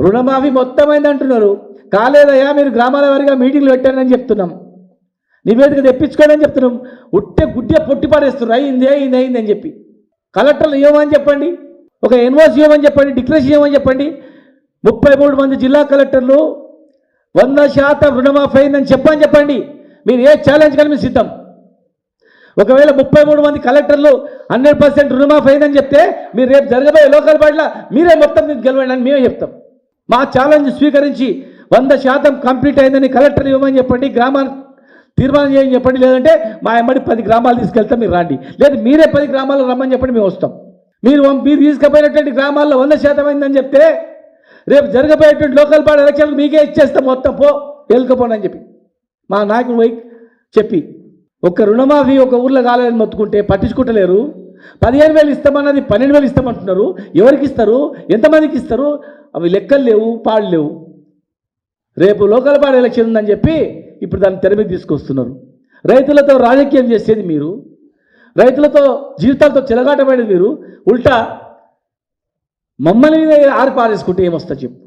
రుణమాఫీ మొత్తం అయింది అంటున్నారు కాలేదయ్యా మీరు గ్రామాల వారిగా మీటింగ్లు పెట్టారని చెప్తున్నాం. నివేదిక తెప్పించుకోండి అని చెప్తున్నాం. ఉట్టే గుడ్డే పొట్టి పారేస్తున్నారు. అయింది అయింది అయింది అని చెప్పి. కలెక్టర్లు ఇవ్వమని చెప్పండి. ఒక ఎన్ఓసి ఇవ్వమని చెప్పండి డిక్లరేషన్ ఇవ్వమని చెప్పండి. ముప్పై మూడు మంది జిల్లా కలెక్టర్లు వంద శాతం రుణమాఫీ అయిందని చెప్పని చెప్పండి. మీరు ఏ ఛాలెంజ్ కానీ మీరు సిద్ధం. ఒకవేళ ముప్పై మూడు మంది కలెక్టర్లు హండ్రెడ్ పర్సెంట్ రుణమాఫీ అయిందని చెప్తే మీరు రేపు జరగబోయే లోకల్ బాడీలో మీరే మొత్తం గెలవండి అని మేమే చెప్తాం. మా ఛాలెంజ్ స్వీకరించి వంద శాతం కంప్లీట్ అయిందని కలెక్టర్ ఇవ్వమని చెప్పండి గ్రామాన్ని తీర్మానం చేయని చెప్పండి లేదంటే మా అమ్మడి పది గ్రామాలు తీసుకెళ్తాం మీరు రండి. లేదు మీరే పది గ్రామాలు రమ్మని చెప్పండి మేము వస్తాం. మీరు మీరు తీసుకుపోయినటువంటి గ్రామాల్లో వంద శాతం అయిందని చెప్తే రేపు జరగబోయేటువంటి లోకల్ బాడీ ఎలక్షన్లు మీకే ఇచ్చేస్తాం మొత్తం పో వెళ్ళకపోండి అని చెప్పి. మా నాయకుడు పోయి చెప్పి ఒక్క రుణమాఫీ ఒక ఊర్లో కాలేదని మొత్తుకుంటే పట్టించుకుంటలేరు. పదిహేను వేలు ఇస్తామన్నది పన్నెండు వేలు ఇస్తామంటున్నారు. ఎవరికి ఇస్తారు? ఎంతమందికి ఇస్తారు? అవి లెక్కలు లేవు పాడు లేవు. రేపు లోకల్ బాడీ ఎలక్షన్ ఉందని చెప్పి ఇప్పుడు దాన్ని తెర మీద తీసుకొస్తున్నారు. రైతులతో రాజకీయం చేసేది మీరు. రైతులతో జీవితాలతో చెలగాటపడేది మీరు. ఉల్టా మమ్మల్ని మీద ఆరి పారేసుకుంటే ఏమొస్తా చెప్పు.